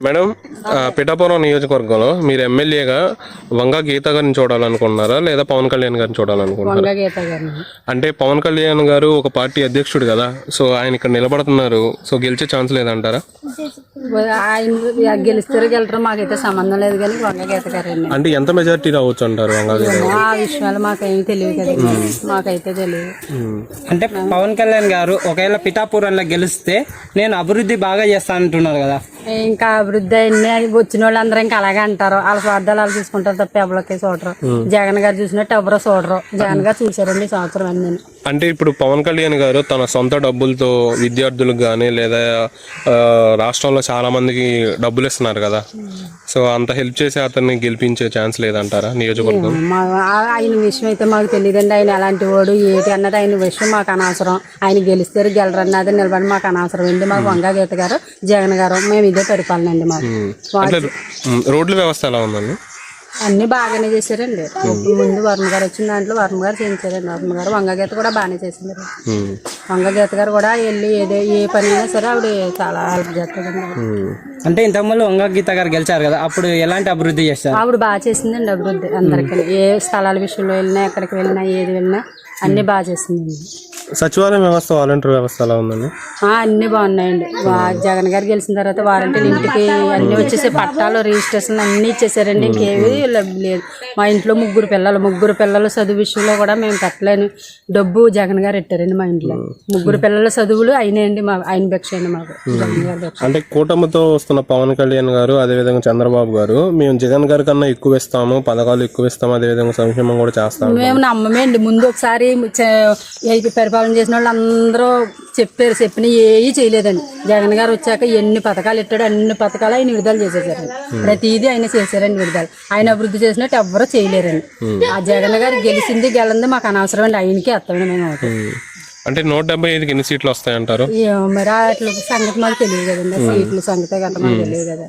Madam Pithapuram నియోజకవర్గంలో మీరు ఎమ్మెల్యేగా వంగ గీత గారిని చూడాలనుకుంటున్నారా లేదా పవన్ కళ్యాణ్ గారిని చూడాలనుకుంటున్నారా? వంగ గీత గారిని. అంటే పవన్ కళ్యాణ్ గారు ఒక పార్టీ అధ్యక్షుడు కదా సో ఆయన ఇక్కడ నిలబడుతున్నారు సో గెలిచే ఛాన్స్ లేదంటారా? ఆయన గెలుస్తారు గెలరు మాకైతే సంబంధం లేదు కానీ వంగ గీత గారండి అంటే ఎంత మెజారిటీ రావచ్చు అంటారు గారు? ఆ విషయాలు మాకేమీ తెలియదు కదండి మాకైతే తెలియదు. అంటే పవన్ కళ్యాణ్ గారు ఒకవేళ పిఠాపురంలో గెలిస్తే నేను అభివృద్ధి బాగా చేస్తాను అంటున్నారు కదా. ఇంకా అభివృద్ధి అయింది. అని వచ్చిన వాళ్ళందరూ ఇంకా అలాగే అంటారు. వాళ్ళ స్వార్థాలు వాళ్ళు చూసుకుంటారు తప్ప ఎవరికి చూడరు. జగన్ గారు చూసినట్టు ఎవరో చూడరు. జగన్ గారు చూసారండి సంవత్సరం అన్నీ. అంటే ఇప్పుడు పవన్ కళ్యాణ్ గారు తన సొంత డబ్బులతో విద్యార్థులకు కానీ లేదా రాష్ట్రంలో చాలా మందికి డబ్బులు ఇస్తున్నారు కదా. సో అంత హెల్ప్ చేసి అతన్ని గెలిపించే ఛాన్స్ లేదంటారా నియోజకవర్గం? ఆయన విషయం అయితే మాకు తెలియదండి. ఆయన ఎలాంటి వాడు ఏంటి అన్నది ఆయన విషయం మాకు అనవసరం. ఆయన గెలిస్తారు గెలరు అన్నది నిలబడి మాకు అనవసరం అండి. మాకు వంగ గీత గారు జగన్ గారు మేము ఇదే పరిపాలన అండి మాకు. రోడ్ల వ్యవస్థ ఎలా ఉందండి? అన్ని బాగానే చేశారండి. ముందు వర్మ గారు వచ్చిన దాంట్లో వర్మ గారు చేయించారండి. వర్మ గారు వంగ గీత కూడా బాగానే చేసింది. ఉమ్, వంగ గీత గారు కూడా వెళ్ళి ఏదో ఏ పని అయినా సరే ఆవిడ చాలా హెల్ప్ చేస్తుందండి ఉమ్. అంటే ఇంతకుముందు వంగ గీత గారు గెలిచారు కదా అప్పుడు ఎలాంటి అభివృద్ధి చేస్తారు? ఆవిడ బాగా చేసిందండి అభివృద్ధి అందరికీ. ఏ స్థలాల విషయంలో వెళ్ళినా ఎక్కడికి వెళ్ళినా ఏది వెళ్ళినా అన్ని బాగా చేసిందండి. సచివాలయం వ్యవస్థ వాలంటీర్ వ్యవస్థ ఎలా ఉందండి? ఆ, అన్ని బాగున్నాయండి. జగన్ గారు గెలిచిన తర్వాత వారంటీలు ఇంటికి అన్ని వచ్చేసి పట్టాలు రిజిస్ట్రేషన్ అన్ని ఇచ్చేసారండి. ఇంకేవి లేదు. మా ఇంట్లో ముగ్గురు పిల్లలు ముగ్గురు పిల్లలు చదువు విషయంలో కూడా మేము పెట్టలేను. డబ్బు జగన్ గారు పెట్టారండి మా ఇంట్లో. ముగ్గురు పిల్లల చదువులు అయినాయండి మా ఆయన భిక్ష అండి మాకు. జగన్ గారి భిక్ష అంటే కూటమితో వస్తున్న పవన్ కళ్యాణ్ గారు అదేవిధంగా చంద్రబాబు గారు మేము జగన్ గారి కన్నా ఎక్కువ ఇస్తాము పథకాలు ఎక్కువ ఇస్తాము అదేవిధంగా సంక్షేమం కూడా చేస్తాము. మేము నమ్మమేండి ముందు ఒకసారి చ- ఏ పరిపాలన చేసిన వాళ్ళు అందరూ చెప్పారు చెప్పిన ఏవి చేయలేదండి. జగన్ గారు వచ్చాక ఎన్ని పథకాలు ఇట్టాడు అన్ని పథకాలు ఆయన విడుదల చేసేసారండి ప్రతిదీ ఆయన చేశారండి విడుదల. ఆయన అభివృద్ధి చేసినట్టు ఎవ్వరూ చేయలేరండి. ఆ జగన్ గారు గెలిచింది గెలంది మాకు అనవసరం అండి ఆయనకి ఎత్తామండి మేము ఉమ్. అంటే నూట డెబ్బై ఐదుకి ఎన్ని సీట్లు వస్తాయంటారు? మరి అట్ల సంగతి మాకు తెలియదు కదండి. సీట్ల సంగతి గట్ట మాకు తెలియదు కదా.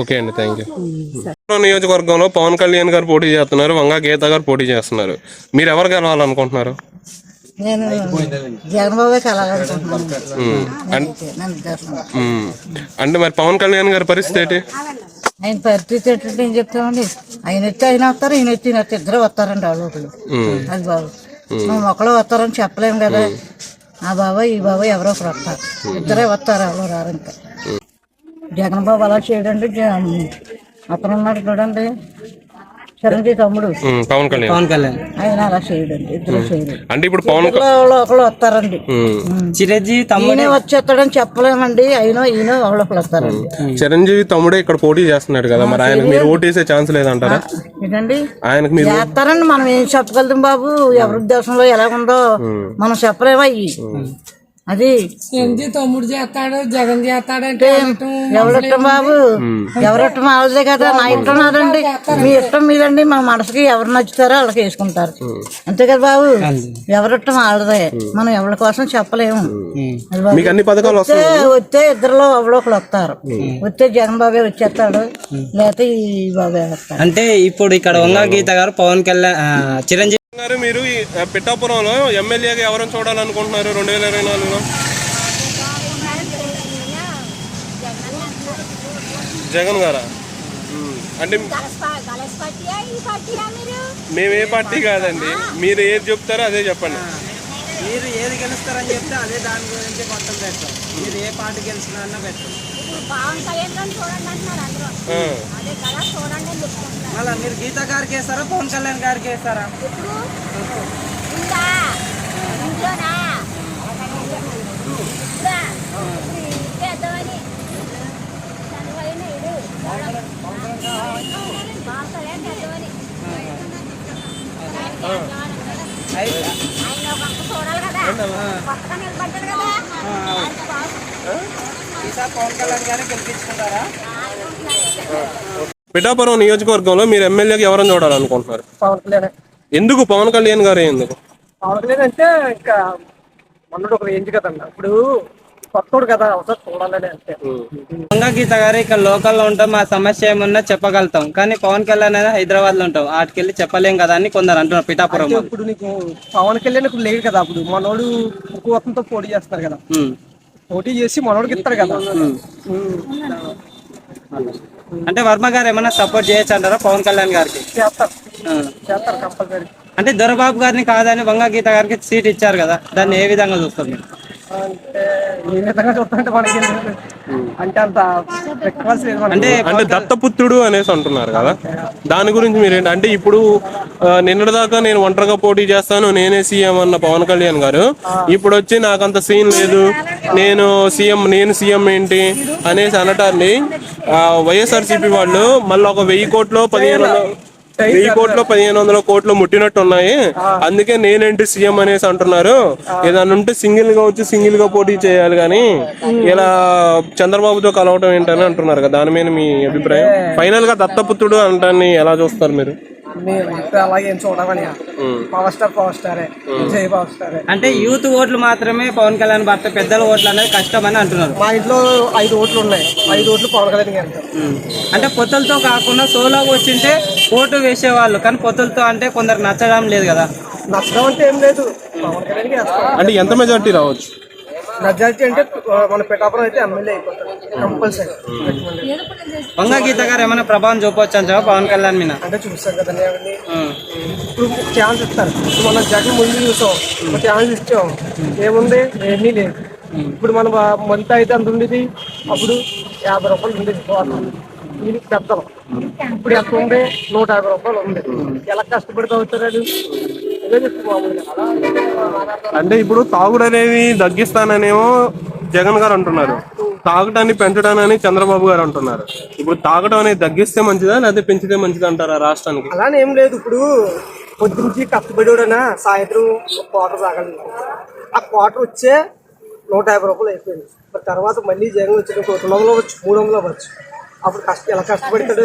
ఓకే అండి థ్యాంక్ యూ. నియోజకవర్గంలో పవన్ కళ్యాణ్ గారు పోటీ చేస్తున్నారు వంగా గీత గారు పోటీ చేస్తున్నారు. మీరు ఎవరు గెలవాలనుకుంటున్నారు? నేను జగన్బాబే ఉమ్. అంటే మరి పవన్ కళ్యాణ్ గారి పరిస్థితి ఏంటి? ఆయన పరిస్థితి ఏంటంటే ఏం చెప్తామండి? ఆయన వచ్చి ఆయన వస్తారు ఈయన వచ్చి ఈయన. ఇద్దరు వస్తారండి వాళ్ళు ఒకళ్ళు. అది బాబు. మేము. ఒకళ్ళు వస్తారని చెప్పలేము కదా. ఆ బాబాయ్ ఈ బాబాయ్ ఎవరో ఒకరు వస్తారు. ఇద్దరే వస్తారు ఎవరో రారు ఇంకా. జగన్ బాబు అలా చేయడండి జ- అతను ఉన్నాడు చూడండి. చిరంజీవి తమ్ముడు. పవన్ కళ్యాణ్. పవన్ కళ్యాణ్. ఆయన అలా చేయడండి ఇద్దరు చేయడు అంటే ఇప్పుడు పవన్ ఒకళ్ళు ఒకళ్ళు వస్తారండి. చిరంజీవి తమ్ముడు వచ్చేస్తాడని చెప్పలేమండి. అయినా ఈయన ఒకళ్ళు ఒకళ్ళు వస్తారండి. చిరంజీవి తమ్ముడే ఇక్కడ పోటీ చేస్తున్నాడు కదా మరి ఆయనకు మీరు ఓటు వేసే ఛాన్స్ లేదంటారా? ఏంటండి? ఆయనకు మీరు చేస్తారండి మనం ఏం చెప్పగలుగుతాం బాబు? ఎవరి ఉద్దేశంలో ఎలాగుందో మనం చెప్పలేమా అది. తమ్ముడు చేస్తాడు జగన్ చేస్తాడంటే ఎవరిష్టం బాబు? ఎవరిష్టం వాళ్ళదే కదా? నా ఇష్టం నాదండి. మీ ఇష్టం మీదండి. మా మనసుకి ఎవరు నచ్చుతారో వాళ్ళకి వేసుకుంటారు. అంతే కదా బాబు? ఎవరిష్టం వాళ్ళదే మనం ఎవరి కోసం చెప్పలేము. వస్తే వస్తాయి? వస్తే ఇద్దరులో ఎవరో ఒకరు వస్తారు. వస్తే జగన్ బాబే వచ్చేస్తాడు. లేకపోతే ఈ బాబే వస్తాడు. అంటే ఇప్పుడు ఇక్కడ వంగ గీత గారు పవన్ కళ్యాణ్ చిరంజీవి గారు మీరు పిఠాపురంలో ఎమ్మెల్యేగా ఎవరిని చూడాలనుకుంటున్నారు రెండు వేల ఇరవై నాలుగులో? జగన్ గారా. అంటే మేము ఏ పార్టీ కాదండి. మీరు ఏది చెప్తారో అదే చెప్పండి. మీరు ఏది గెలుస్తారని చెప్తే అదే దాని గురించి మొత్తం పెట్టాం మీరు ఏ పార్టీ గెలిచినా అన్న పెట్టాం. మళ్ళీ మీరు గీత గారికి వేస్తారా పవన్ కళ్యాణ్ గారికి వేస్తారా? ఈసారి పవన్ కళ్యాణ్ గారిని గెలిపించుకుంటారా పిఠాపురం నియోజకవర్గంలో మీరు ఎమ్మెల్యేగా ఎవరిని చూడాలనుకుంటున్నారు? పవన్ కళ్యాణ్ ఎందుకు? పవన్ కళ్యాణ్ గారు ఎందుకు? పవన్ కళ్యాణ్ అంటే ఇంకా మొన్నటి ఒక రేంజ్ కదన్న ఇప్పుడు కొత్తోడు కదా ఒకసారి చూడాలని అంతే వంగ గీత గారు ఇక్కడ లోకల్లో ఉంటాం మా సమస్య ఏమన్నా చెప్పగలుగుతాం. కానీ పవన్ కళ్యాణ్ అనేది హైదరాబాద్లో ఉంటాం. ఆటికెళ్ళి చెప్పలేం కదా అని కొందరు అంటున్నారు పిఠాపురం. ఇప్పుడు నీకు పవన్ కళ్యాణ్ ఇప్పుడు లేడు కదా అప్పుడు. మనోడు ఇంకో అతనితో పోటీ చేస్తున్నారు కదా. పోటీ చేసి మనోడికి ఇస్తాడు కదా. అంటే వర్మ గారు ఏమైనా సపోర్ట్ చేయొచ్చు అంటారా పవన్ కళ్యాణ్ గారికి? చేస్తారు. చేస్తారు కంపల్సరీ. అంటే దొరబాబు గారిని కాదని వంగ గీత గారికి సీట్ ఇచ్చారు కదా. దాన్ని ఏ విధంగా చూస్తారు మీరు? అంటే ఏ విధంగా చూస్తుంటే మనకి ఏం తెలియదు. అంటే అంత రెక్వెస్ట్ లేదు మనకి. అంటే అంటే దత్తపుత్రుడు అనేసి అంటున్నారు కదా దాని గురించి మీరేంటి అంటే ఇప్పుడు ఆ, నిన్నటిదాకా నేను ఒంటరిగా పోటీ చేస్తాను నేనే సీఎం అన్న పవన్ కళ్యాణ్ గారు ఇప్పుడు వచ్చి నాకు అంత సీన్ లేదు నేను సీఎం నేను సీఎం ఏంటి అనేసి అనటాన్ని వైఎస్ఆర్సీపీ వాళ్ళు మళ్ళీ ఒక వెయ్యి కోట్లు పదిహేను వందలు వెయ్యి కోట్లు పదిహేను వందల కోట్లు ముట్టినట్టు ఉన్నాయి అందుకే నేనేంటి సీఎం అనేసి అంటున్నారు? ఏదన్నా ఉంటే సింగిల్గా వచ్చి సింగిల్గా పోటీ చేయాలి కానీ ఇలా చంద్రబాబుతో కలవటం ఏంటని అంటున్నారు కదా దాని మీద మీ అభిప్రాయం? ఫైనల్గా దత్తపుత్రుడు అనటాన్ని ఎలా చూస్తారు మీరు? అలాగే ఏం చూడమని పవర్ స్టార్ పవర్ స్టారే జై పవర్ స్టారే అంటే యూత్ ఓట్లు మాత్రమే పవన్ కళ్యాణ్ భర్త పెద్దల ఓట్లు అనేది కష్టం అని అంటున్నారు. మా ఇంట్లో ఐదు ఓట్లు ఉన్నాయి. ఐదు ఓట్లు పవన్ కళ్యాణ్ అంటే. పొత్తులతో కాకుండా సోలోగా వచ్చింటే ఓటు వేసేవాళ్ళు కానీ పొత్తులతో అంటే కొందరు నచ్చడం లేదు కదా. నచ్చడం అంటే ఏం లేదు. పవన్ అంటే ఎంత మెజార్టీ రావచ్చు? మెజారిటీ అంటే మన పిఠాపురం అయితే ఎమ్మెల్యే అయిపోతాడు కంపల్సరీ. వంగ గీత గారు ఏమైనా ప్రభావం చూపవచ్చు అంటారా పవన్ కళ్యాణ్ మీద. అంటే చూస్తాం కదండి అవన్నీ. ఆ. ఇప్పుడు ఛాన్స్ ఇస్తారు. ఇప్పుడు మనం జగన్ ముందు చూసాం. ఛాన్స్ ఇచ్చాం. ఏముంది? ఏమీ లేదు. ఇప్పుడు మనం మంత్ అయితే అంత ఉండేది? అప్పుడు యాభై రూపాయలు ఉండేది దీనికి పెద్దలు. ఇప్పుడు ఎంత ఉంది? నూట యాభై రూపాయలు ఉంది. ఎలా కష్టపడితే అవుతారు అంటే ఇప్పుడు తాగుడు అనేది తగ్గిస్తాననేమో జగన్ గారు అంటున్నారు. తాగటాన్ని పెంచడానని చంద్రబాబు గారు అంటున్నారు. ఇప్పుడు తాగడం అనేది తగ్గిస్తే మంచిదా లేకపోతే పెంచితే మంచిదా అంటారా రాష్ట్రానికి? అలానే ఏం లేదు ఇప్పుడు పొద్దుంచి కష్టపడేవాడనా సాయంత్రం ఒక క్వార్టర్ తాగలి. ఆ క్వార్టర్ వచ్చే నూట యాభై రూపాయలు అయిపోయింది. మరి తర్వాత మళ్ళీ జగన్ వచ్చిన రెండు వందలు అవ్వచ్చు మూడు వందలు అవ్వచ్చు. అప్పుడు కష్ట ఎలా కష్టపడతాడు?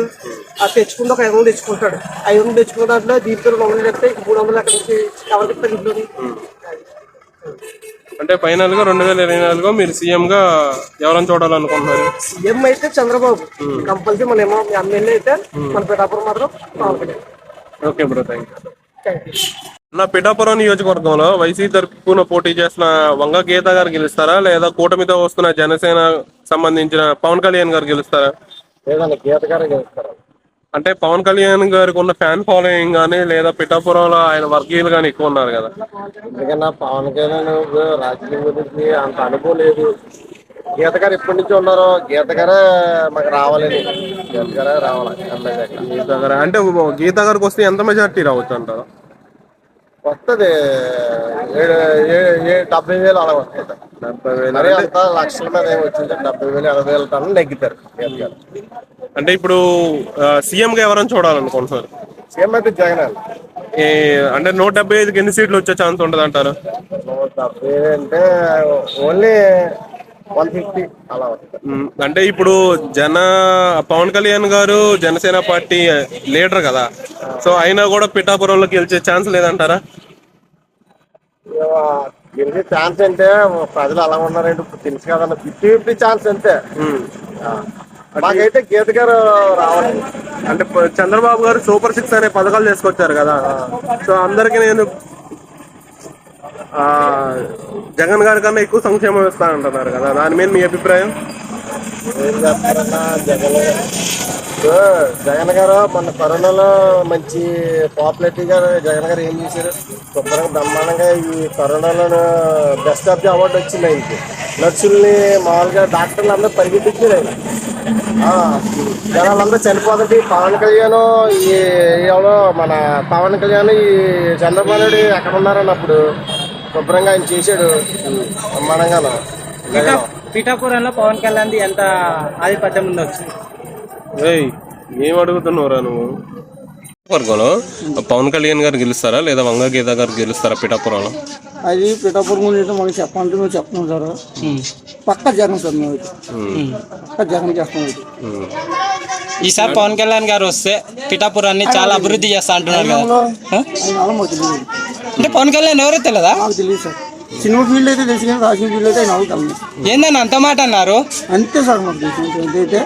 ఆ తెచ్చుకుంటే ఒక ఐదు వందలు తెచ్చుకుంటాడు. ఐదు వందలు తెచ్చుకున్న దాంట్లో దీంతో రెండు వందలు చెప్తే మూడు వందలు అక్కడ నుంచి ఎవరికి ఇస్తారు ఇంట్లోని? అంటే ఫైనల్గా రెండు వేల ఇరవై నాలుగులో మీరు సీఎం గా ఎవరైనా చూడాలనుకుంటున్నారు? సీఎం అయితే చంద్రబాబు. కంపల్సరీ మన ఏమో ఎమ్మెల్యే అయితే మన పిఠాపురం మాత్రం ఓకే బ్రో థ్యాంక్ యూ నా పిఠాపురం నియోజకవర్గంలో వైసీపీ తరపున పోటీ చేసిన వంగ గీత గారు గెలుస్తారా? లేదా కూటమితో వస్తున్న జనసేన సంబంధించిన పవన్ కళ్యాణ్ గారు గెలుస్తారా? లేదండి గీత గారే గెలుస్తారు? అంటే పవన్ కళ్యాణ్ గారికి ఉన్న ఫ్యాన్ ఫాలోయింగ్ కానీ లేదా పిఠాపురంలో ఆయన వర్గీయులు కానీ ఎక్కువ ఉన్నారు కదా. ఎందుకన్నా పవన్ కళ్యాణ్ రాజకీయం గురించి అంత అనుభవం లేదు. గీత గారు ఎప్పటి నుంచి ఉన్నారో గీత గారే మాకు రావాలని. గీత గారే రావాలి గీత గారు. అంటే గీత గారికి వస్తే ఎంత మెజార్టీ రావచ్చు అంటారు? వస్తుంది. ఏడు ఏ- ఏ డెబ్బై వేలు అలా వస్తుంది. డెబ్బై వేలు మరి అంత లక్షల మీద ఏమి వచ్చింది డెబ్బై వేలు ఎనభై వేల టన్నులు నెగ్గుతారు గీత గారు. అంటే ఇప్పుడు సీఎం గా ఎవరైనా చూడాలనుకుంటున్నారు? సీఎం అయితే జగన్ అండి. అంటే నూట డెబ్బై ఐదుకి ఎన్ని సీట్లు వచ్చే ఛాన్స్ ఉంటుంది అంటారు నూట డెబ్బై అంటే ఓన్లీ వన్ ఫిఫ్టీ అలా వస్తుంది. మ్, అంటే ఇప్పుడు జన పవన్ కళ్యాణ్ గారు జనసేన పార్టీ లీడర్ కదా. సో అయినా కూడా పిఠాపురంలో గెలిచే ఛాన్స్ లేదంటారా? గెలిచే ఛాన్స్ అంటే ప్రజలు అలా ఉన్నారంటే ఇప్పుడు తెలుసు కదన్న ఫిఫ్టీ ఫిఫ్టీ ఛాన్స్ అంతే. మాకైతే గీత గారు రావాలి అంటే చంద్రబాబు గారు సూపర్ సిక్స్ అనే పథకాలు తీసుకొచ్చారు కదా. సో అందరికి నేను జగన్ గారి కన్నా ఎక్కువ సంక్షేమం ఇస్తానంటున్నారు కదా. దాని మీద మీ అభిప్రాయం? జగన్ జగన్ గారు మన కరోనాలో మంచి పాపులారిటీ గారు జగన్ గారు ఏం చేశారు? శుభ్రంగా బ్రహ్మాండంగా ఈ కరోనాలో బెస్ట్ ఆఫ్ ది అవార్డు వచ్చింది ఆయనకి నర్సుల్ని మామూలుగా డాక్టర్లు అందరూ పరిగెట్టించారు ఆయన. ఆ, జనాలందరూ చనిపోతుంది పవన్ కళ్యాణ్ ఈ ఎవరో మన పవన్ కళ్యాణ్ ఈ చంద్రబాబు నాయుడు ఎక్కడ ఉన్నారన్నప్పుడు శుభ్రంగా ఆయన చేశాడు. బ్రహ్మాండంగా పీఠాపురంలో పవన్ కళ్యాణ్ ఎంత ఆధిపత్యం ఉందో ఏం అడుగుతున్నావురా నువ్వు? వర్గంలో పవన్ కళ్యాణ్ గారు గెలుస్తారా? లేదా వంగ గీత గారు గెలుస్తారా పిఠాపురంలో? అది పిఠాపురం గురించి మనకి చెప్పాలంటే నువ్వు చెప్తున్నావు సార్. పక్క జగన్ సార్. పక్క జగన్ చేస్తాం అయితే. ఈసారి పవన్ కళ్యాణ్ గారు వస్తే పిఠాపురాన్ని చాలా అభివృద్ధి చేస్తా అంటున్నారు కదా. అంటే పవన్ కళ్యాణ్ ఎవరో తెలియదా? నాకు తెలియదు సార్. సినిమా ఫీల్డ్ అయితే తెలుసు కానీ రాజకీయ ఫీల్డ్ అయితే తెలియదు ఏందని అంత. మాట అన్నారు? అంతే సార్ మాకు తెలిసిన అయితే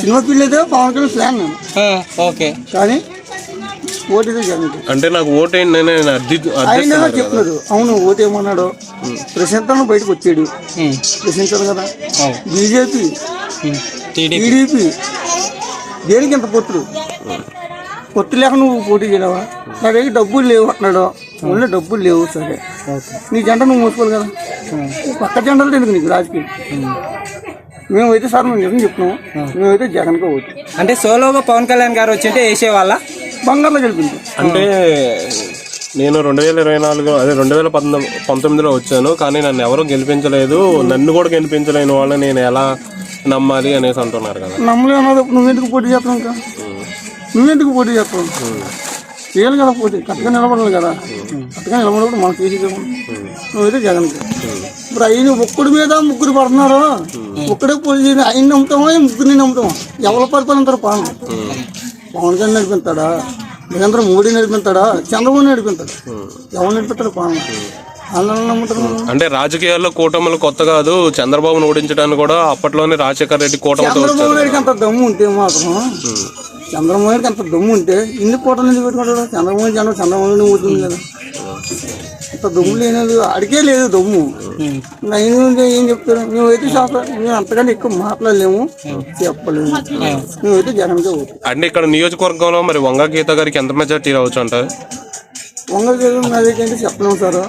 సినిమా ఫీల్డ్ అయితే పవన్ కళ్యాణ్ ఆ, ఓకే. కానీ జగన్కి అంటే నాకు అర్థి ఆయన చెప్తున్నారు అవును ఓటు ఏమన్నాడు. ప్రశాంతంగా బయటకు వచ్చాడు. ప్రశ్నించారు కదా. బీజేపీ. టీడీపీ. దేనికి ఇంత పొత్తులు? పొత్తు లేక నువ్వు పోటీ చేయలేవా? నా దగ్గర డబ్బులు లేవు అంటున్నాడు. ఓన్లీ డబ్బులు లేవు సరే. నీ జెండా నువ్వు మోసుకోవాలి కదా. పక్క జెండాలు ఎందుకు నీకు రాజకీయం? మేమైతే సార్ మేము నిజం చెప్తున్నాం మేమైతే జగన్కి ఓటు. అంటే సోలోగా పవన్ కళ్యాణ్ గారు వచ్చింటే వేసే వాళ్ళ బంగారులో గెలిపింది అంటే నేను రెండు వేల ఇరవై నాలుగు అదే రెండు వేల పంతొమ్మిది పంతొమ్మిదిలో వచ్చాను. కానీ నన్ను ఎవరు గెలిపించలేదు. నన్ను కూడా గెలిపించలేని వాళ్ళని నేను ఎలా నమ్మాలి అనేసి అంటున్నారు కదా. నమ్మలేమన్నది నువ్వెందుకు పోటీ చేస్తావు ఇంకా? నువ్వెందుకు పోటీ చేస్తావు చేయాలి కదా పోటీ కరెక్ట్గా నిలబడాలి కదా. కరెక్ట్గా నిలబడినప్పుడు మనం చేసేది నువ్వైతే జగన్కి ఇప్పుడు ఆయన ఒక్కడి మీద ముగ్గురు పడుతున్నారు. ఒక్కడే పోటీ ఆయన నమ్ముతామా ముగ్గురిని నమ్ముతామా? ఎవరి పరిపాలన పాలన పవన్ కళ్యాణ్ నడిపిస్తాడా నరేంద్ర మోడీ నడిపిస్తాడా చంద్రబాబు నడిపిస్తాడు ఎవరు నడిపిస్తాడు పాలన. అంటే రాజకీయాల్లో కూటములు కొత్త కాదు. చంద్రబాబును ఓడించడానికి కూడా అప్పట్లోనే రాజశేఖర రెడ్డి కూటమితో చంద్రబాబు వచ్చారు. నాయుడికి అంత దమ్ము ఉంటే మాత్రం చంద్రబాబు నాయుడికి అంత దమ్ము ఉంటే ఇన్ని కోట్ల నుంచి పెట్టుకుంటాడు. చంద్రబాబు జనం చంద్రబాబు ఊరుతుంది కదా. అంత దమ్ము లేనిది అడిగే లేదు దమ్ము. నేను ఏం చెప్తాను మేమైతే శాస్త్రం మేము అంతకంటే ఎక్కువ మాట్లాడలేము. చెప్పలేము. మేమైతే ఓటు. అంటే ఇక్కడ నియోజకవర్గంలో మరి వంగ గీత గారికి ఎంత మెజార్టీ రావచ్చు అంటారు? వంగ జగన్ అదేంటంటే చెప్పలేము సార్.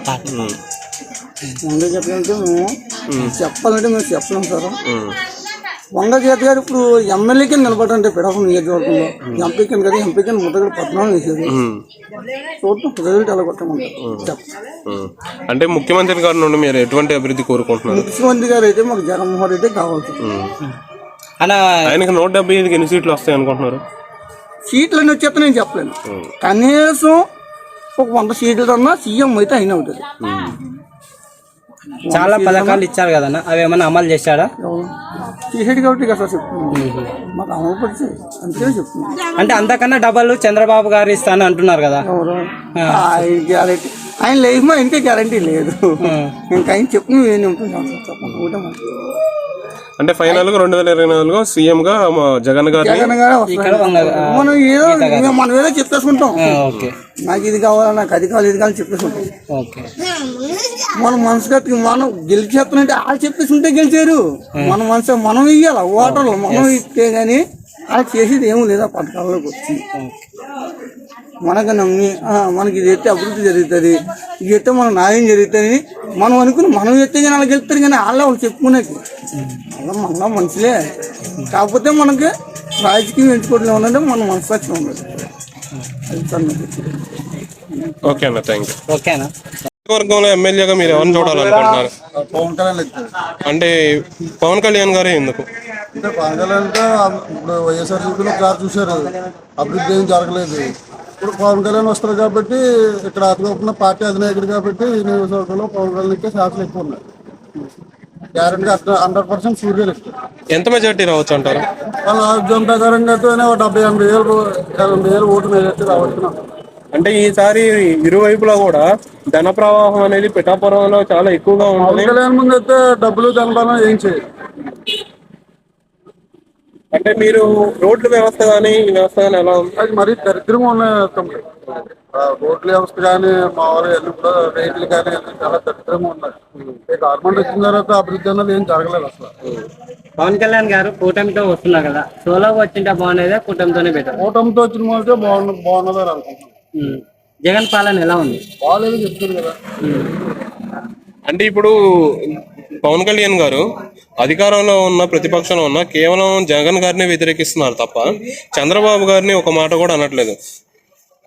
వంగ చెప్పాలంటే మేము చెప్పాలంటే మేము చెప్పలేము సార్. వంగ గీత గారు ఇప్పుడు ఎమ్మెల్యే కింద నిలబడంటే పిడప నియోజకవర్గంలో ఎంపీ కింద కదా ఎంపీ కింద ముద్దగడ పద్నాలుగు వేసేది చూద్దాం రిజల్ట్ ఎలా కొట్టమంటారు. అంటే ముఖ్యమంత్రి గారి నుండి మీరు ఎటువంటి అభివృద్ధి కోరుకుంటున్నారు? ముఖ్యమంత్రి గారు అయితే మాకు జగన్మోహన్ రెడ్డి కావాలి అన్న ఆయనకి నూట డెబ్బై ఐదుకి ఎన్ని సీట్లు వస్తాయి అనుకుంటున్నారు? సీట్లు అన్ని వచ్చేస్తే నేను చెప్పలేను. కనీసం ఒక వంద సీట్లు అన్నా సీఎం అయితే అయినా ఉంటుంది. చాలా పథకాలు ఇచ్చారు కదన్న? అవి ఏమన్నా అమలు చేశాడా? చేసేది కాబట్టి కదా మాకు అమలు పరిచే అంతే చెప్తున్నాను. అంటే అంతకన్నా డబ్బులు చంద్రబాబు గారు ఇస్తాను అంటున్నారు కదా. గ్యారంటీ. ఆయన లైఫ్ మా ఇంకే గ్యారంటీ లేదు. ఇంకా ఆయన చెప్పు నువ్వు ఏం చెప్తున్నావు చెప్పండి ఒకటే మాట. అంటే ఫైనల్గా రెండు వేల ఇరవై నాలుగులో సీఎం గా మా జగన్ గారే వస్తాడు. మనం ఏదో మనం ఏదో చెప్పేసుకుంటాం. ఓకే. నాకు ఇది కావాలా నాకు అది కావాలి ఇది కావాలి చెప్పేసుకుంటాం. ఓకే. మన మనసు కత్తి మనం గెలిచేస్తానంటే వాళ్ళు చెప్పేసుకుంటే గెలిచారు. మన మనసు మనం ఇయ్యాల? ఓటర్లు మనం ఇస్తే గానీ వాళ్ళు చేసేది ఏమీ లేదు ఆ పథకాల్లోకి వచ్చి. మనకు నమ్మి ఆ, మనకి ఇది ఎత్తే అభివృద్ధి జరుగుతుంది ఇది ఎత్తే మన న్యాయం జరుగుతుంది మనం అనుకుని మనం ఎత్తే కానీ వాళ్ళకి వెళ్తారు కానీ వాళ్ళే వాళ్ళు చెప్పుకునేది. అలా మన మనుషులే. కాకపోతే మనకి రాజకీయం ఎంచుకోవడం ఉందంటే మన మనసాక్షి ఉండదు. ఓకే అన్న థ్యాంక్ యూ ఓకేనా వర్గంలో ఎమ్మెల్యేగా మీరు ఎవరిని చూడాలనుకుంటున్నారు? పవన్ కళ్యాణ్ అంటే పవన్ కళ్యాణ్ గారే ఎందుకు? అంటే పవన్ కళ్యాణ్ అంటే ఇప్పుడు వైఎస్ఆర్సీపీలో ఒకసారి చూశారు. అభివృద్ధి ఏం జరగలేదు. ఇప్పుడు పవన్ కళ్యాణ్ వస్తారు కాబట్టి ఇక్కడ అతను పార్టీ అధినాయకుడు కాబట్టి ఈ నియోజకవర్గంలో పవన్ కళ్యాణ్కి శాఖలు ఎక్కువ ఉన్నాయి గ్యారెంటీ హండ్రెడ్ పర్సెంట్ సూర్యులు ఎంత మెజార్టీ రావచ్చు అంటారు? వాళ్ళ ఆరోగ్యం ప్రకారంగా అయితే డెబ్బై ఎనభై వేలు ఎనభై వేలు ఓటు మెజార్టీ రావచ్చు అంటే ఈసారి ఇరువైపులా కూడా ధన ప్రవాహం అనేది పిఠాపురంలో చాలా ఎక్కువగా ఉంటుంది. ముందు అయితే డబ్బులు జనబలం ఏం చేయదు అంటే మీరు రోడ్ల వ్యవస్థ కానీ ఈ వ్యవస్థ కానీ ఎలా ఉంది? అది మరీ దరిద్రంగా ఉన్నాయి తమ్ముడు. ఆ రోడ్ల వ్యవస్థ కానీ మామూలుగా అన్ని కూడా రేట్లు కానీ అన్ని చాలా దరిద్రంగా ఉన్నాయి గవర్నమెంట్ వచ్చిన తర్వాత అభివృద్ధి అన్నది ఏం జరగలేదు అసలు. పవన్ కళ్యాణ్ గారు కూటమితో వస్తున్నారు కదా. సోలోగా వచ్చింటే బాగుండేదే కూటమితోనే బెటర్? కూటమితో వచ్చిన మొదటే బాగున్న బాగున్నదని అనుకుంటున్నాను. జగన్ పాలన ఎలా ఉంది? బాగాలేదు చెప్తుంది కదా. అంటే ఇప్పుడు పవన్ కళ్యాణ్ గారు అధికారంలో ఉన్న ప్రతిపక్షంలో ఉన్న కేవలం జగన్ గారిని వ్యతిరేకిస్తున్నారు తప్ప చంద్రబాబు గారిని ఒక మాట కూడా అనట్లేదు.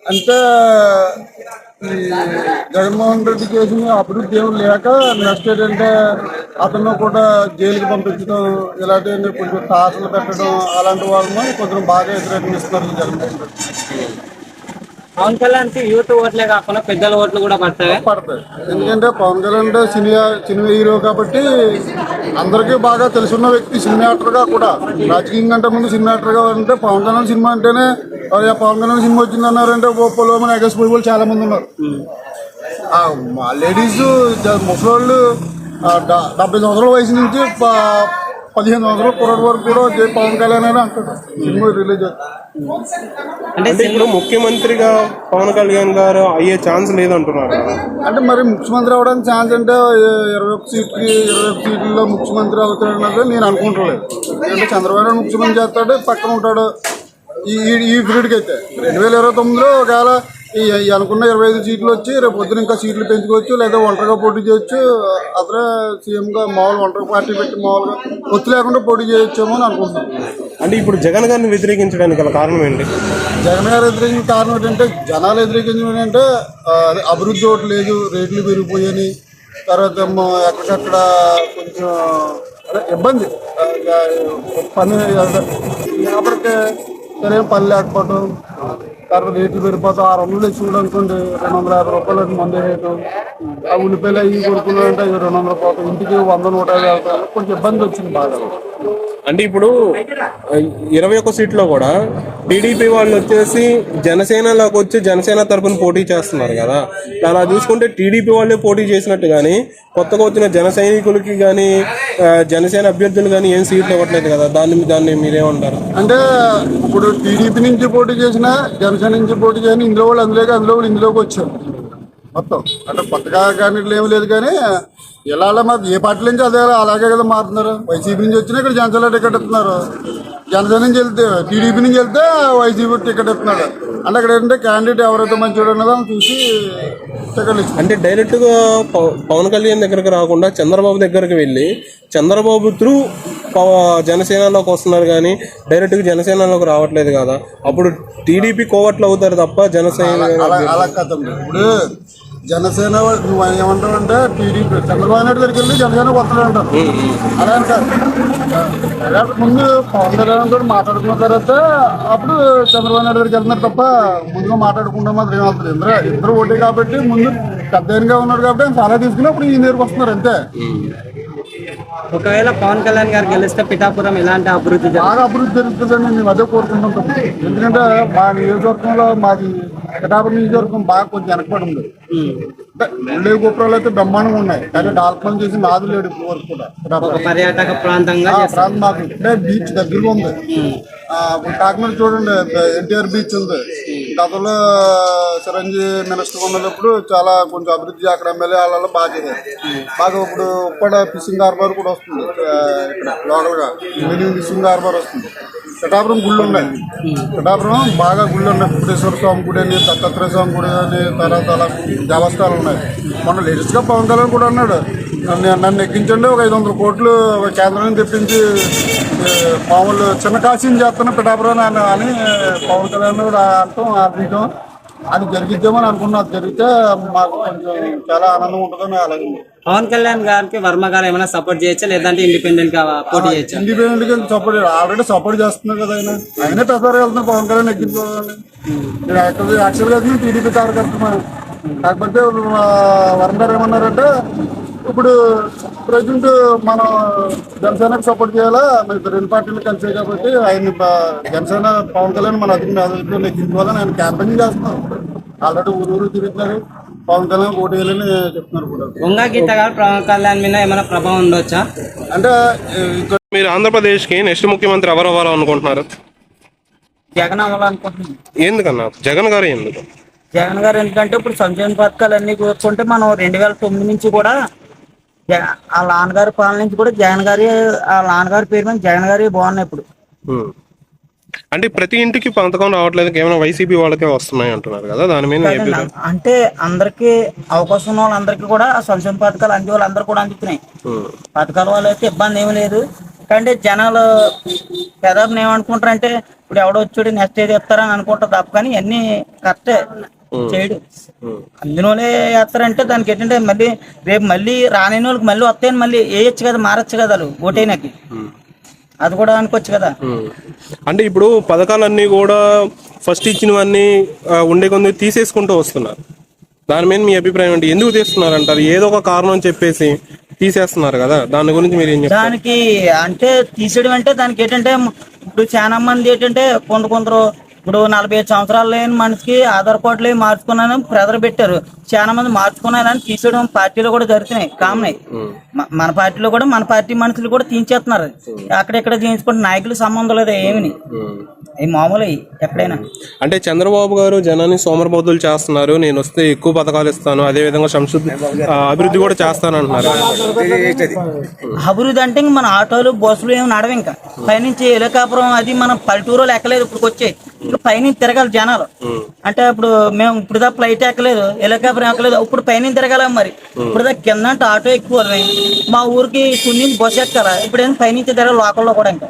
అంటే జగన్మోహన్ రెడ్డి చేసిన అభివృద్ధి ఏం లేక నెక్స్ట్ ఏంటంటే అతను కూడా జైలుకి పంపించడం ఇలాంటివన్నీ కొంచెం టాసులు పెట్టడం అలాంటి వాళ్ళని కొంచెం బాగా వ్యతిరేకిస్తున్నారు జగన్మోహన్ రెడ్డి. పవన్ కళ్యాణ్కి యూత్ ఓట్లే కాకుండా పెద్దల ఓట్లు కూడా పడతాయి? పడతాయి. ఎందుకంటే పవన్ కళ్యాణ్ అంటే సినిమా సినిమా హీరో కాబట్టి అందరికీ బాగా తెలుసున్న వ్యక్తి సినిమా యాక్టర్గా కూడా. రాజకీయం కంటే ముందు సినిమా యాక్టర్గా అంటే పవన్ కళ్యాణ్ సినిమా అంటేనే పవన్ కళ్యాణ్ సినిమా వచ్చింది అన్నారంటే మన ఎగసిపోయి వాళ్ళు చాలా మంది ఉన్నారు. మా లేడీస్ ముసలోళ్ళు ఆ, డెబ్బై సంవత్సరాల వయసు నుంచి పదిహేను సంవత్సరాల కుర్రాడు వరకు కూడా జై పవన్ కళ్యాణ్ అని అంటాడు. సినిమా రిలీజ్ అంటే అంటే ఇప్పుడు ముఖ్యమంత్రిగా పవన్ కళ్యాణ్ గారు అయ్యే ఛాన్స్ లేదంటున్నారు అంటే మరి ముఖ్యమంత్రి అవడానికి ఛాన్స్ అంటే ఇరవై ఒక్క సీట్కి ఇరవై ఒక్క సీట్లలో ముఖ్యమంత్రి అవుతాడు అన్నది నేను అనుకుంటలేదు. ఎందుకంటే చంద్రబాబు నాయుడు ముఖ్యమంత్రి చేస్తాడు పక్కన ఉంటాడు ఈ ఈ- ఈ పీరియడ్కి అయితే. రెండు వేల ఇరవై తొమ్మిదిలో ఒకవేళ ఈ అనుకున్న ఇరవై ఐదు సీట్లు వచ్చి రేపు పొద్దున ఇంకా సీట్లు పెంచుకోవచ్చు లేదా ఒంటరిగా పోటీ చేయొచ్చు. అతనే సీఎంగా మామూలు ఒంటరి పార్టీ పెట్టి మామూలుగా ఒత్తి లేకుండా పోటీ చేయొచ్చేమో అని అనుకుంటున్నాను అంటే ఇప్పుడు జగన్ గారిని వ్యతిరేకించడానికి గల కారణం ఏంటి? జగన్ గారు వ్యతిరేకించిన కారణం ఏంటంటే జనాలు వ్యతిరేకించడం ఏంటంటే అభివృద్ధి ఒకటి లేదు రేట్లు పెరిగిపోయాయి తర్వాత ఏమో ఎక్కడికక్కడ కొంచెం ఇబ్బంది. పని లేబర్కి సరైన పని లేకపోవడం తర్వాత రేట్లు పెరిపోతా ఆరు వందలు చూడనుకోండి అనుకోండి రెండు వందల యాభై రూపాయలు మంది రేటు. ఆ ఉల్లిపాయలు అవి కొనుక్కున్నారంటే అవి రెండు వందల పోతాం ఇంటికి వంద నూట యాభై వెళ్తాం కొంచెం ఇబ్బంది వచ్చింది బాగా. అంటే ఇప్పుడు ఇరవై ఒక్క సీట్లో కూడా టీడీపీ వాళ్ళు వచ్చేసి జనసేనలోకి వచ్చి జనసేన తరపున పోటీ చేస్తున్నారు కదా. అలా చూసుకుంటే టీడీపీ వాళ్ళే పోటీ చేసినట్టు కానీ కొత్తగా వచ్చిన జన సైనికులకి కానీ జనసేన అభ్యర్థులు కానీ ఏం సీట్లు ఇవ్వట్లేదు కదా. దాన్ని దాన్ని మీరేమంటారు? అంటే ఇప్పుడు టీడీపీ నుంచి పోటీ చేసిన జనసేన నుంచి పోటీ చేసిన ఇందులో వాళ్ళు అందులోకి అందులో వాళ్ళు ఇందులోకి వచ్చారు. మొత్తం. అంటే కొత్తగా కానీ ఏమి లేదు కానీ ఇలా అలా మరి ఏ పార్టీ నుంచి అదే అలాగే కదా మారుతున్నారు. వైసీపీ నుంచి వచ్చినా ఇక్కడ జనసేన టికెట్ ఇస్తున్నారు. జనసేన నుంచి వెళ్తే టీడీపీ నుంచి వెళ్తే వైసీపీ టికెట్ ఇస్తున్నాడు అంటే అక్కడ ఏంటంటే క్యాండిడేట్ ఎవరైతే మంచివాడు ఉన్నదో అని చూసి అంటే డైరెక్ట్గా పవ- పవన్ కళ్యాణ్ దగ్గరకు రాకుండా చంద్రబాబు దగ్గరికి వెళ్ళి చంద్రబాబు త్రూ జనసేనలోకి వస్తున్నారు కానీ డైరెక్ట్గా జనసేనలోకి రావట్లేదు కదా. అప్పుడు టీడీపీ కోవట్లు అవుతారు తప్ప జనసేన అలా అలా కదండి ఇప్పుడు జనసేన నువ్వు ఏమంటావు అంటే టీడీపీ చంద్రబాబు నాయుడు దగ్గరికి వెళ్ళి జనసేన వస్తాడు అంటారు. అలా అదే ముందు పవన్ కళ్యాణ్ తోటి మాట్లాడుకున్న తర్వాత అప్పుడు చంద్రబాబు నాయుడు దగ్గరికి వెళ్తున్నారు తప్ప ముందుగా మాట్లాడకుండా మాత్రం ఏమవుతుంది ఇద్దరు ఇద్దరు ఒకటే కాబట్టి ముందు పెద్దగా ఉన్నాడు కాబట్టి ఆయన చాలా తీసుకుని అప్పుడు ఈ దగ్గరకు వస్తున్నారు అంతే. ఒకవేళ పవన్ కళ్యాణ్ గారు గెలిస్తే పిఠాపురం ఎలాంటి అభివృద్ధి? బాగా అభివృద్ధి జరుగుతుందని మేము అదే కోరుకుంటుంటాం ఎందుకంటే మా నియోజకవర్గంలో మాది పిఠాపురం నియోజకవర్గం బాగా కొంచెం వెనకబడి ఉంది. ఉండే గోపురాలు అయితే బ్రహ్మాండంగా ఉన్నాయి. కానీ డాల్ఫన్ చేసి నాదు లేడు ఇప్పుడు వరకు కూడా పర్యాటక ప్రాంతంగా ప్రాంతం మాకు. ఇక్కడే బీచ్ దగ్గరగా ఉంది. ఇప్పుడు కాకినాడ చూడండి ఎన్టీఆర్ బీచ్ ఉంది. గతంలో చిరంజీవి మినిస్టర్ ఉన్నప్పుడు చాలా కొంచెం అభివృద్ధి అక్కడ ఎమ్మెల్యే వాళ్ళలో బాగా చేశారు. బాగా ఇప్పుడు ఉప్పడ ఫిషింగ్ హార్బర్ కూడా వస్తుంది ఇక్కడ లోకల్గా మినీ ఫిషింగ్ హార్బర్ వస్తుంది. పిఠాపురం గుళ్ళు ఉన్నాయి. పిఠాపురం బాగా గుళ్ళు ఉన్నాయి. పుట్టేశ్వర స్వామి గుడి అని దత్తాత్రేయ స్వామి గుడి అని తర్వాత అలా దేవస్థానాలు ఉన్నాయి. మొన్న లేటెస్ట్ పవన్ కళ్యాణ్ కూడా అన్నాడు నన్ను నన్ను ఎక్కించండి ఒక ఐదు వందల కోట్లు ఒక కేంద్రం తెప్పించి ఏ, మామూలు చిన్న కాశీని చేస్తున్న పిఠాపురం అని అని పవన్ కళ్యాణ్ అంటాం ఆర్థికం అది జరిగిద్దామని అనుకున్నా అది జరిగితే మాకు కొంచెం చాలా ఆనందం ఉంటుందని అలాగే పవన్ కళ్యాణ్ గారికి వర్మ గారు ఏమైనా సపోర్ట్ చేయొచ్చా? లేదంటే ఇండిపెండెంట్గా పోటీ చేయొచ్చా? ఇండిపెండెంట్గా సపోర్ట్ ఆల్రెడీ సపోర్ట్ చేస్తున్నారు కదా ఆయన. ఆయనే ప్రసారం వెళ్తున్నారు పవన్ కళ్యాణ్ ఎక్కించుకోవాలని. నేను యాక్చువల్ అయితే టీడీపీ కార్యకర్త కాకపోతే ఆ, వరుణ్ గారు ఏమన్నారంటే ఇప్పుడు ప్రజెంట్ మనం జనసేనకు సపోర్ట్ చేయాలా? మరి రెండు పార్టీలు కలిసే కాబట్టి ఆయన జనసేన పవన్ కళ్యాణ్ మన అధిక అధికారులు ఎక్కించుకోవాలని ఆయన క్యాంపెయిన్ చేస్తున్నారు ఆల్రెడీ ఊరు ఊరు తిరుగుతున్నారు. పవన్ కళ్యాణ్ ఓటు వేయాలని చెప్తున్నారు కూడా. వంగా గీత గారు పవన్ కళ్యాణ్ మీద ఏమైనా ప్రభావం ఉండొచ్చా? అంటే ఇక్కడ మీరు ఆంధ్రప్రదేశ్కి నెక్స్ట్ ముఖ్యమంత్రి ఎవరు అవ్వాలో అనుకుంటున్నారు? జగన్ అవ్వాలనుకుంటున్నాం ఎందుకన్నా? జగన్ గారు ఎందుకు? జగన్ గారు ఎందుకంటే ఇప్పుడు సంక్షేమ పథకాలు అన్ని చూసుకుంటే మనం రెండు వేల తొమ్మిది నుంచి కూడా ఆ నాన్నగారి పాలన నుంచి కూడా జగన్ గారి ఆ నాన్నగారి పేరు మీద జగన్ గారి బాగున్నాయి ఇప్పుడు. అంటే ప్రతి ఇంటికి పథకం రావట్లేదు కేవలం వైసీపీ వాళ్ళకే వస్తున్నాయి అంటున్నారు కదా దాని మీద అంటే అందరికి అవకాశం ఉన్న వాళ్ళందరికీ కూడా సంక్షేమ పథకాలు అందే వాళ్ళందరూ కూడా అందుతున్నాయి. పథకాల అయితే ఇబ్బంది ఏమీ లేదు. కానీ జనాలు పెదాబుని ఏమనుకుంటారంటే ఇప్పుడు ఎవడో వచ్చాడు నెక్స్ట్ ఏది ఇస్తారని అనుకుంటారు తప్ప కానీ అన్ని కరెక్టే. చేయడు. అందులోనే వేస్తారంటే దానికి ఏంటంటే మళ్ళీ రేపు మళ్ళీ రాని వాళ్ళకి మళ్ళీ వస్తాయని మళ్ళీ వేయచ్చు కదా మారచ్చు కదా వాళ్ళు ఓటైనాకి అది కూడా అనుకోవచ్చు కదా. అంటే ఇప్పుడు పథకాలన్నీ కూడా ఫస్ట్ ఇచ్చినవన్నీ ఉండే కొంది తీసేసుకుంటూ వస్తున్నారు. దాని మీద మీ అభిప్రాయం అంటే ఎందుకు తీస్తున్నారు అంటారు ఏదో ఒక కారణం చెప్పేసి తీసేస్తున్నారు కదా. దాని గురించి మీరు ఏం దానికి అంటే తీసేయడం అంటే దానికి ఏంటంటే ఇప్పుడు చాలా మంది ఏంటంటే కొంత కొందరు ఇప్పుడు నలభై ఐదు సంవత్సరాలు లేని మనిషికి ఆధార్ కార్డులు ఏమి మార్చుకున్నానని ప్రెజర్ పెట్టారు. చాలా మంది మార్చుకున్నారని తీసేయడం పార్టీలో కూడా జరుగుతున్నాయి. కామన్. మన పార్టీలో కూడా మన పార్టీ మనుషులు కూడా తీయించేస్తున్నారు అక్కడెక్కడ చేయించుకుంటే నాయకులు సంబంధం లేదు ఏమిని. అవి మామూలు ఎక్కడైనా. అంటే చంద్రబాబు గారు జనాన్ని సోమరబోతులు చేస్తున్నారు. నేను వస్తే ఎక్కువ పథకాలు ఇస్తాను. అదే విధంగా సంశుద్ధి అభివృద్ధి కూడా చేస్తాను అంటున్నారు అభివృద్ధి అంటే ఇంక మన ఆటోలు బస్సులు ఏమి నడవ ఇంకా. పైనుంచి ఎలకాపురం అది మన పల్లెటూరులో ఎక్కలేదు ఇప్పుడు వచ్చాయి ఇప్పుడు పైనుంచి తిరగాలి జనాలు. అంటే ఇప్పుడు మేము ఇప్పుడు దా ఫ్లైట్ ఎక్కలేదు ఎలకాపురం ఎక్కలేదు ఇప్పుడు పైనుంచి తిరగాల మరి. ఇప్పుడు దా కింద అంటే ఆటో ఎక్కువ మా ఊరికి కొన్ని బస్సు ఎక్కాలా? ఇప్పుడు ఏం పైనుంచి తిరగాలి లోకల్లో కూడా ఇంకా.